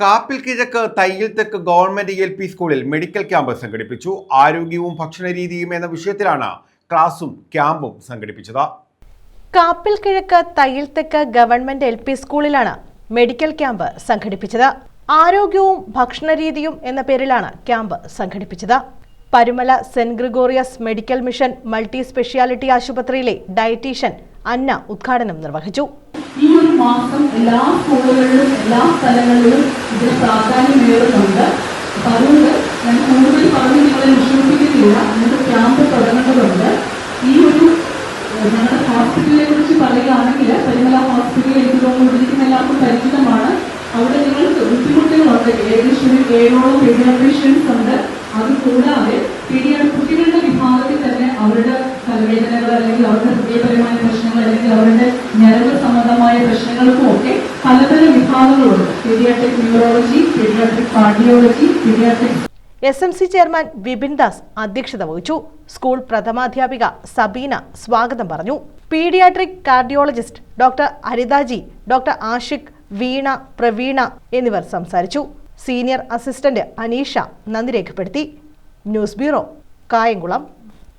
കാപ്പിൽ കിഴക്ക് തയ്യിൽ തെക്ക് government L P സ്കൂളിൽ മെഡിക്കൽ ക്യാമ്പ് സംഘടിപ്പിച്ചു. ആരോഗ്യവും ഭക്ഷണരീതിയും എന്ന വിഷയത്തിലാണ് ക്ലാസും ക്യാമ്പും സംഘടിപ്പിച്ചത്. കാപ്പിൽ കിഴക്ക് തയ്യിൽ തെക്ക് ഗവൺമെന്റ് എൽ പി സ്കൂളിലാണ് മെഡിക്കൽ ക്യാമ്പ് സംഘടിപ്പിച്ചത്. ആരോഗ്യവും ഭക്ഷണരീതിയും എന്ന പേരിലാണ് ക്യാമ്പ് സംഘടിപ്പിച്ചത്. Parumala saint Gregorios medical mission multi speciality ആശുപത്രിയിലെ ഡയറ്റീഷ്യൻ അന്ന ഉദ്ഘാടനം നിർവഹിച്ചു. മാസം എല്ലാ സ്കൂളുകളിലും എല്ലാ സ്ഥലങ്ങളിലും ഇതിന് പ്രാധാന്യമേറുന്നുണ്ട് അപ്പം അതുകൊണ്ട് ഞാൻ കൂടുതൽ പറഞ്ഞ് നിങ്ങളെ വിഷമിപ്പിക്കുന്നില്ല നിങ്ങൾക്ക് ക്യാമ്പ് തുടങ്ങേണ്ടതുണ്ട് ഈ ഒരു ഞങ്ങളുടെ ഹോസ്പിറ്റലിനെ കുറിച്ച് പറയുകയാണെങ്കിൽ പരിമല ഹോസ്പിറ്റലിൽ എനിക്ക് തോന്നുന്നു ഇരിക്കുന്ന എല്ലാവർക്കും പരിചിതമാണ്. അവിടെ നിങ്ങൾക്ക് ബുദ്ധിമുട്ടുകളുണ്ട്. ഏകദേശം ഒരു ഏഴോളം പീഡിയാട്രീഷ്യൻസ് ഉണ്ട്. അത് കൂടാതെ അവരുടെ ഹൃദയപരമായ പ്രശ്നങ്ങൾ അല്ലെങ്കിൽ അവരുടെ ഞരമ്പ് സംബന്ധമായ പ്രശ്നങ്ങൾക്കും ഒക്കെ പലതരം വിഭാഗങ്ങളുണ്ട്. Paediatric neurology paediatric cardiology paediatric S M C chairman Bipin Das അധ്യക്ഷത വഹിച്ചു. സ്കൂൾ പ്രഥമാധ്യാപിക സബീന സ്വാഗതം പറഞ്ഞു. Paediatric cardiologist doctor Harithaji doctor Ashiq Veena Praveena എന്നിവർ സംസാരിച്ചു. സീനിയർ അസിസ്റ്റന്റ് അനീഷ നന്ദി രേഖപ്പെടുത്തി. News bureau Kayamkulam.